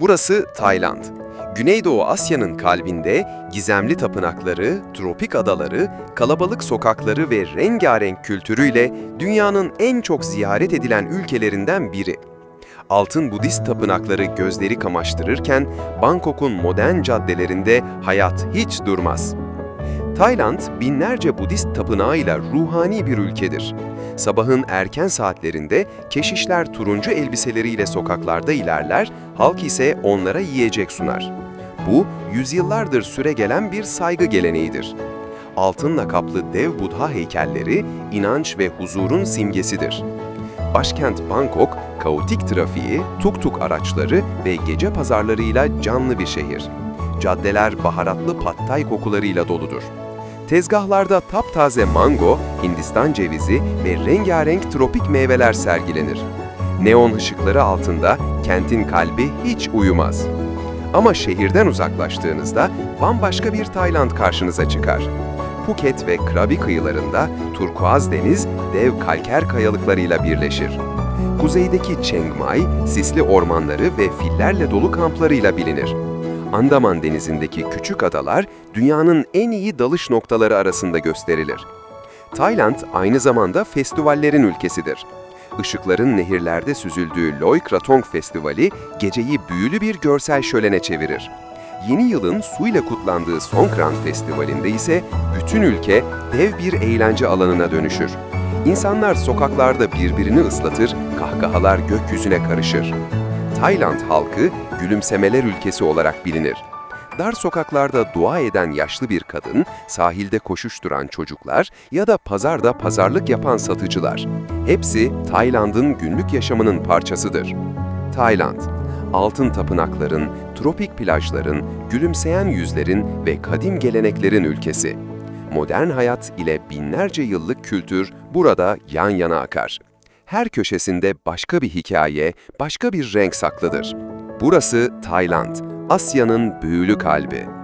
Burası Tayland. Güneydoğu Asya'nın kalbinde gizemli tapınakları, tropik adaları, kalabalık sokakları ve rengarenk kültürüyle dünyanın en çok ziyaret edilen ülkelerinden biri. Altın Budist tapınakları gözleri kamaştırırken Bangkok'un modern caddelerinde hayat hiç durmaz. Tayland, binlerce Budist tapınağıyla ruhani bir ülkedir. Sabahın erken saatlerinde keşişler turuncu elbiseleriyle sokaklarda ilerler, halk ise onlara yiyecek sunar. Bu, yüzyıllardır süregelen bir saygı geleneğidir. Altınla kaplı dev Buddha heykelleri, inanç ve huzurun simgesidir. Başkent Bangkok, kaotik trafiği, tuk-tuk araçları ve gece pazarlarıyla canlı bir şehir. Caddeler baharatlı pattay kokularıyla doludur. Tezgahlarda taptaze mango, Hindistan cevizi ve rengarenk tropik meyveler sergilenir. Neon ışıkları altında kentin kalbi hiç uyumaz. Ama şehirden uzaklaştığınızda bambaşka bir Tayland karşınıza çıkar. Phuket ve Krabi kıyılarında turkuaz deniz dev kalker kayalıklarıyla birleşir. Kuzeydeki Chiang Mai, sisli ormanları ve fillerle dolu kamplarıyla bilinir. Andaman denizindeki küçük adalar dünyanın en iyi dalış noktaları arasında gösterilir. Tayland aynı zamanda festivallerin ülkesidir. Işıkların nehirlerde süzüldüğü Loy Krathong Festivali geceyi büyülü bir görsel şölene çevirir. Yeni yılın suyla kutlandığı Songkran Festivali'nde ise bütün ülke dev bir eğlence alanına dönüşür. İnsanlar sokaklarda birbirini ıslatır, kahkahalar gökyüzüne karışır. Tayland halkı gülümsemeler ülkesi olarak bilinir. Dar sokaklarda dua eden yaşlı bir kadın, sahilde koşuşturan çocuklar ya da pazarda pazarlık yapan satıcılar. Hepsi Tayland'ın günlük yaşamının parçasıdır. Tayland, altın tapınakların, tropik plajların, gülümseyen yüzlerin ve kadim geleneklerin ülkesi. Modern hayat ile binlerce yıllık kültür burada yan yana akar. Her köşesinde başka bir hikaye, başka bir renk saklıdır. Burası Tayland, Asya'nın büyülü kalbi.